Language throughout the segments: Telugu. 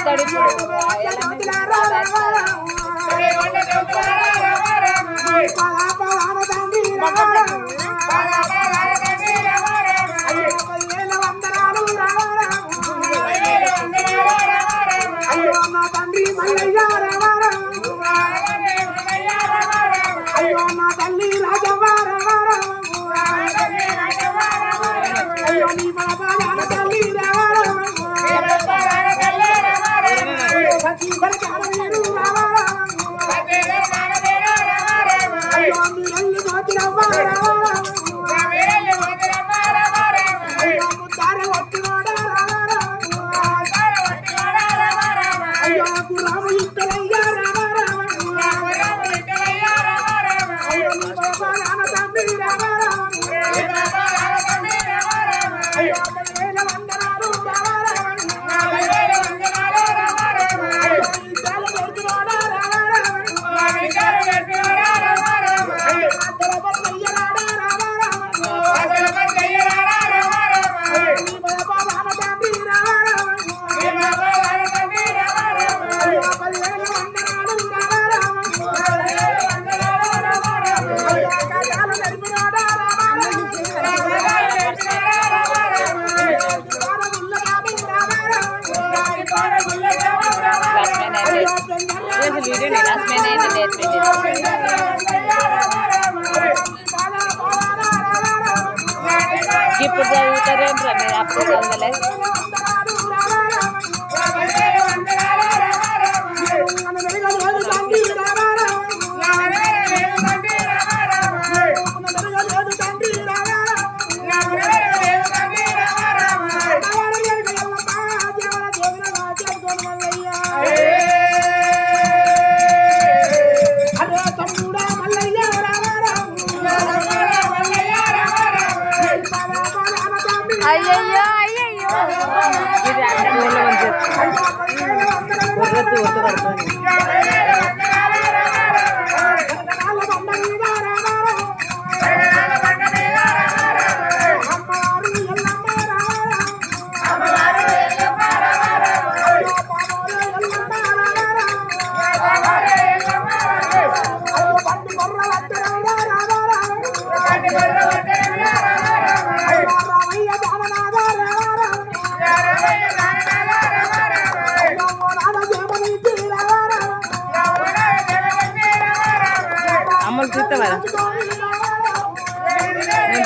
ஸ்டடி 我拿不。वीडियो नहीं लास्ट मैंने लेट में गिफ्ट उतर रहे हैं आपको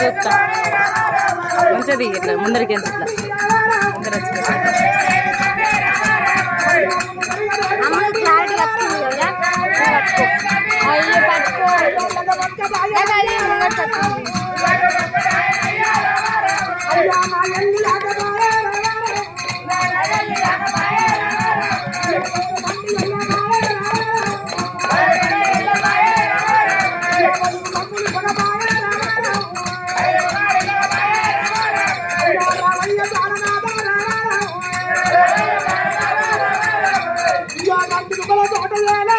చూస్తా. మంచిది ఇట్లా ముందరికి ఎంత ఇట్లా. ముందర Catalana.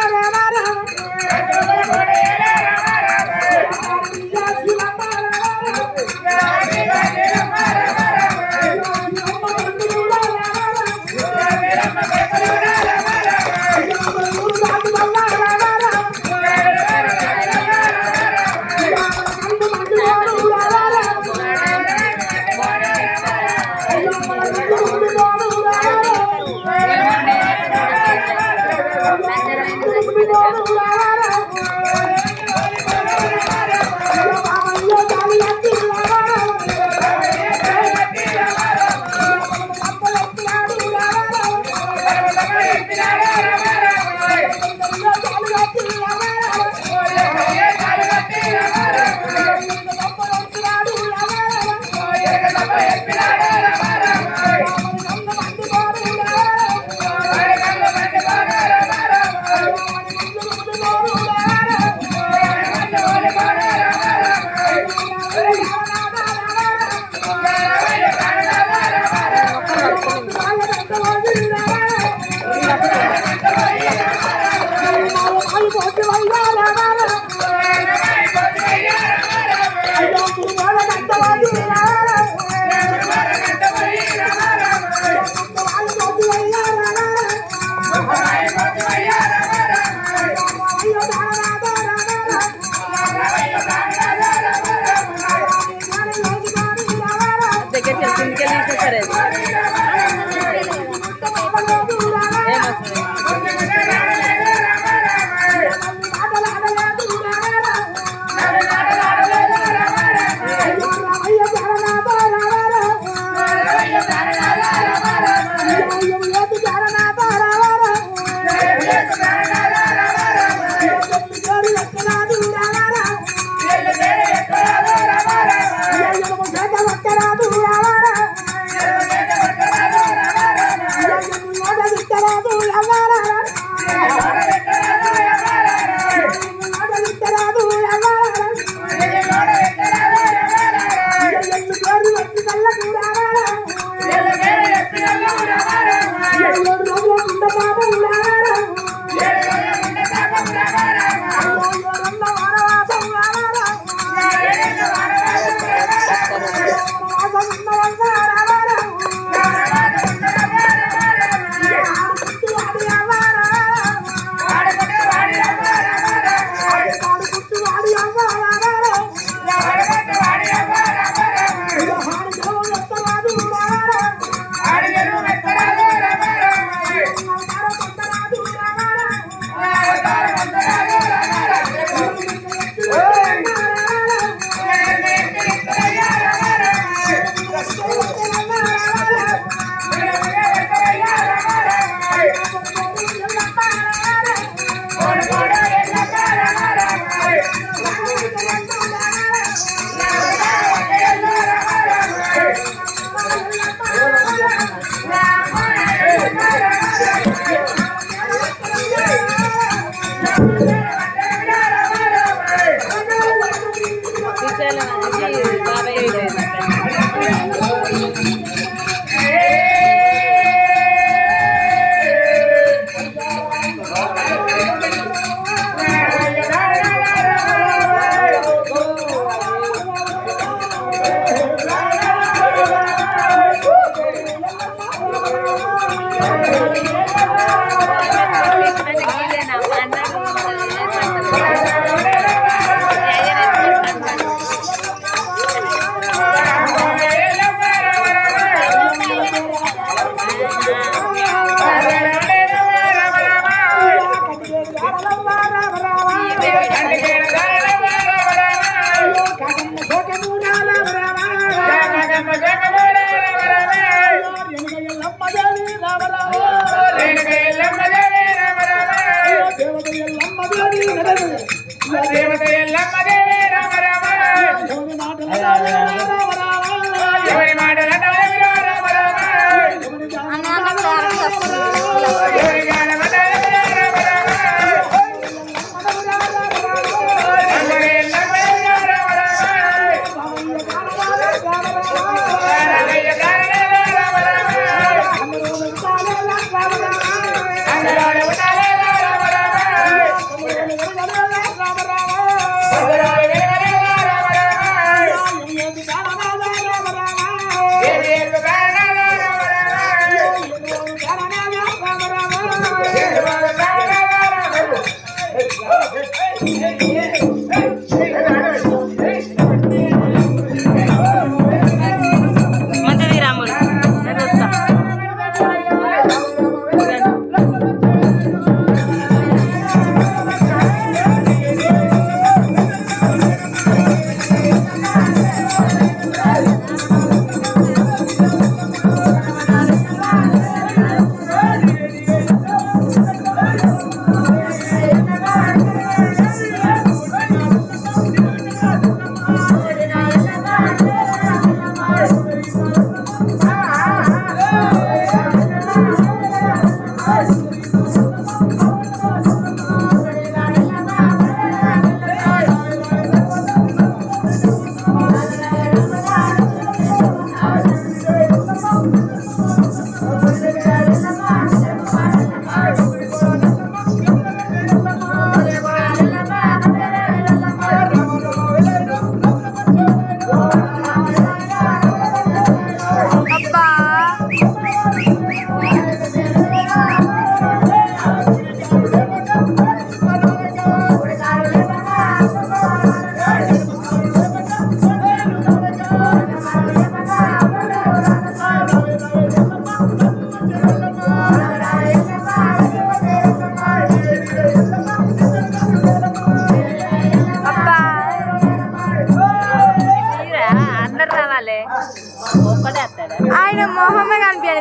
Thank you.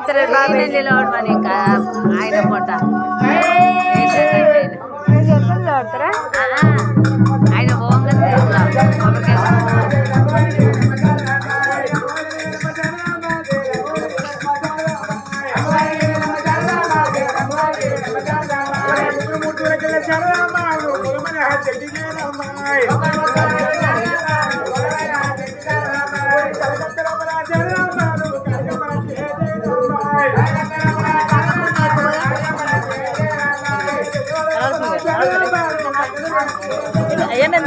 చేస్తలేదు బాబాయ్ నిలబడమని ఇంకా ఆయన పొట్ట. అయ్యండి